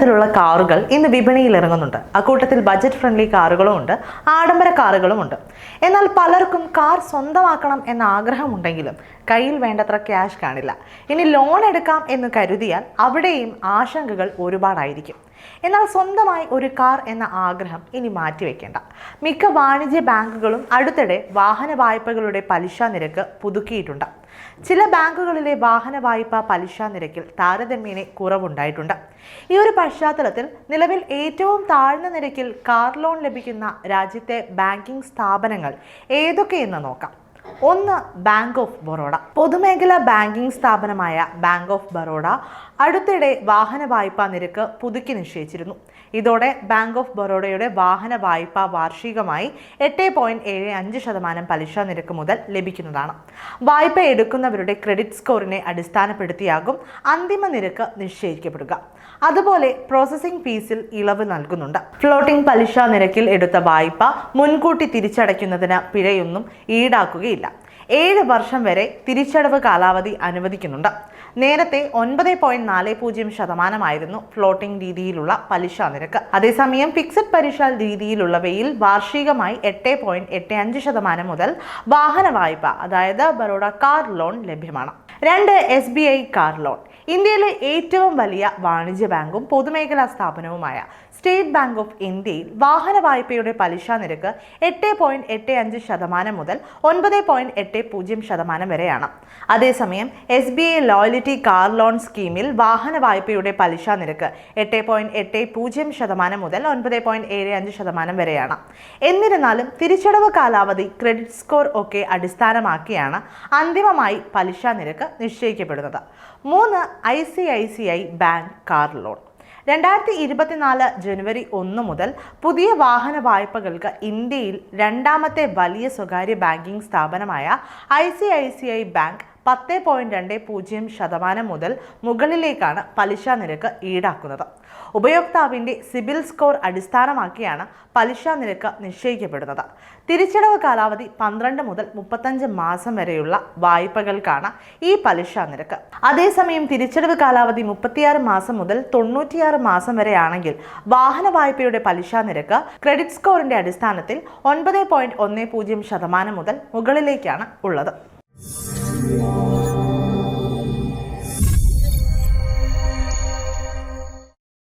തരത്തിലുള്ള കാറുകൾ ഇന്ന് വിപണിയിൽ ഇറങ്ങുന്നുണ്ട്. അക്കൂട്ടത്തിൽ ബജറ്റ് ഫ്രണ്ട്ലി കാറുകളും ഉണ്ട് ആഡംബര കാറുകളുമുണ്ട് എന്നാൽ പലർക്കും കാർ സ്വന്തമാക്കണം എന്ന ആഗ്രഹമുണ്ടെങ്കിലും കയ്യിൽ വേണ്ടത്ര ക്യാഷ് കാണില്ല. ഇനി ലോൺ എടുക്കാം എന്ന് കരുതിയാൽ അവിടെയും ആശങ്കകൾ ഒരുപാടായിരിക്കും. എന്നാൽ സ്വന്തമായി ഒരു കാർ എന്ന ആഗ്രഹം ഇനി മാറ്റിവെക്കേണ്ട മിക്ക വാണിജ്യ ബാങ്കുകളും അടുത്തിടെ വാഹന വായ്പകളുടെ പലിശ നിരക്ക് പുതുക്കിയിട്ടുണ്ട്. ചില ബാങ്കുകളിലെ വാഹന വായ്പ പലിശ നിരക്കിൽ താരതമ്യേന കുറവുണ്ടായിട്ടുണ്ട്. ഈ ഒരു പശ്ചാത്തലത്തിൽ നിലവിൽ ഏറ്റവും താഴ്ന്ന നിരക്കിൽ കാർ ലോൺ ലഭിക്കുന്ന രാജ്യത്തെ ബാങ്കിംഗ് സ്ഥാപനങ്ങൾ ഏതൊക്കെയെന്ന് നോക്കാം. ഒന്ന് ബാങ്ക് ഓഫ് ബറോഡ പൊതുമേഖലാ ബാങ്കിംഗ് സ്ഥാപനമായ ബാങ്ക് ഓഫ് ബറോഡ അടുത്തിടെ വാഹന വായ്പാ നിരക്ക് പുതുക്കി നിശ്ചയിച്ചിരുന്നു. ഇതോടെ ബാങ്ക് ഓഫ് ബറോഡയുടെ വാഹന വായ്പ വാർഷികമായി എട്ട് പോയിന്റ് ഏഴ് അഞ്ച് ശതമാനം പലിശ നിരക്ക് മുതൽ ലഭിക്കുന്നതാണ്. വായ്പ എടുക്കുന്നവരുടെ ക്രെഡിറ്റ് സ്കോറിനെ അടിസ്ഥാനപ്പെടുത്തിയാകും അന്തിമ നിരക്ക് നിശ്ചയിക്കപ്പെടുക. അതുപോലെ പ്രോസസ്സിംഗ് ഫീസിൽ ഇളവ് നൽകുന്നുണ്ട്. ഫ്ലോട്ടിംഗ് പലിശ നിരക്കിൽ എടുത്ത വായ്പ മുൻകൂട്ടി തിരിച്ചടയ്ക്കുന്നതിന് പിഴയൊന്നും ഈടാക്കുകയില്ല. ഏഴ് വർഷം വരെ തിരിച്ചടവ് കാലാവധി അനുവദിക്കുന്നുണ്ട്. നേരത്തെ ഒൻപത് പോയിന്റ് നാല് പൂജ്യം ശതമാനമായിരുന്നു ഫ്ലോട്ടിംഗ് രീതിയിലുള്ള പലിശ നിരക്ക്. അതേസമയം ഫിക്സഡ് പലിശ രീതിയിലുള്ളവയിൽ വാർഷികമായി എട്ട് പോയിന്റ് എട്ട് അഞ്ച് ശതമാനം മുതൽ വാഹന വായ്പ അതായത് ബറോഡ കാർ ലോൺ ലഭ്യമാണ്. രണ്ട് S B I car loan ഇന്ത്യയിലെ ഏറ്റവും വലിയ വാണിജ്യ ബാങ്കും പൊതുമേഖലാ സ്ഥാപനവുമായ സ്റ്റേറ്റ് ബാങ്ക് ഓഫ് ഇന്ത്യയിൽ വാഹന വായ്പയുടെ പലിശ നിരക്ക് എട്ട് പോയിന്റ് എട്ട് അഞ്ച് ശതമാനം മുതൽ ഒൻപത് പോയിന്റ് എട്ട് പൂജ്യം ശതമാനം വരെയാണ്. അതേസമയം S B I loyalty car loan സ്കീമിൽ വാഹന വായ്പയുടെ പലിശ നിരക്ക് എട്ട് പോയിന്റ് എട്ട് പൂജ്യം ശതമാനം മുതൽ ഒൻപത് പോയിന്റ് ഏഴ് അഞ്ച് ശതമാനം വരെയാണ്. എന്നിരുന്നാലും തിരിച്ചടവ് കാലാവധി ക്രെഡിറ്റ് സ്കോർ ഒക്കെ അടിസ്ഥാനമാക്കിയാണ് അന്തിമമായി പലിശ നിരക്ക് നിശ്ചയിക്കപ്പെടുന്നത്. മൂന്ന് I C I C I bank car loan. രണ്ടായിരത്തി ഇരുപത്തിനാല് ജനുവരി ഒന്ന് മുതൽ പുതിയ വാഹന വായ്പകൾക്ക് ഇന്ത്യയിൽ രണ്ടാമത്തെ വലിയ സ്വകാര്യ ബാങ്കിംഗ് സ്ഥാപനമായ I C I C I bank പത്ത് പോയിന്റ് രണ്ട് പൂജ്യം ശതമാനം മുതൽ മുകളിലേക്കാണ് പലിശ നിരക്ക് ഈടാക്കുന്നത്. ഉപയോക്താവിന്റെ സിബിൽ സ്കോർ അടിസ്ഥാനമാക്കിയാണ് പലിശ നിരക്ക് നിശ്ചയിക്കപ്പെടുന്നത്. തിരിച്ചടവ് കാലാവധി പന്ത്രണ്ട് മുതൽ മുപ്പത്തഞ്ച് മാസം വരെയുള്ള വായ്പകൾക്കാണ് ഈ പലിശ നിരക്ക്. അതേസമയം തിരിച്ചടവ് കാലാവധി മുപ്പത്തിയാറ് മാസം മുതൽ തൊണ്ണൂറ്റിയാറ് മാസം വരെയാണെങ്കിൽ വാഹന വായ്പയുടെ പലിശ നിരക്ക് ക്രെഡിറ്റ് സ്കോറിന്റെ അടിസ്ഥാനത്തിൽ ഒൻപത് പോയിന്റ് ഒന്ന് പൂജ്യം ശതമാനം മുതൽ മുകളിലേക്കാണ് ഉള്ളത്. Lord.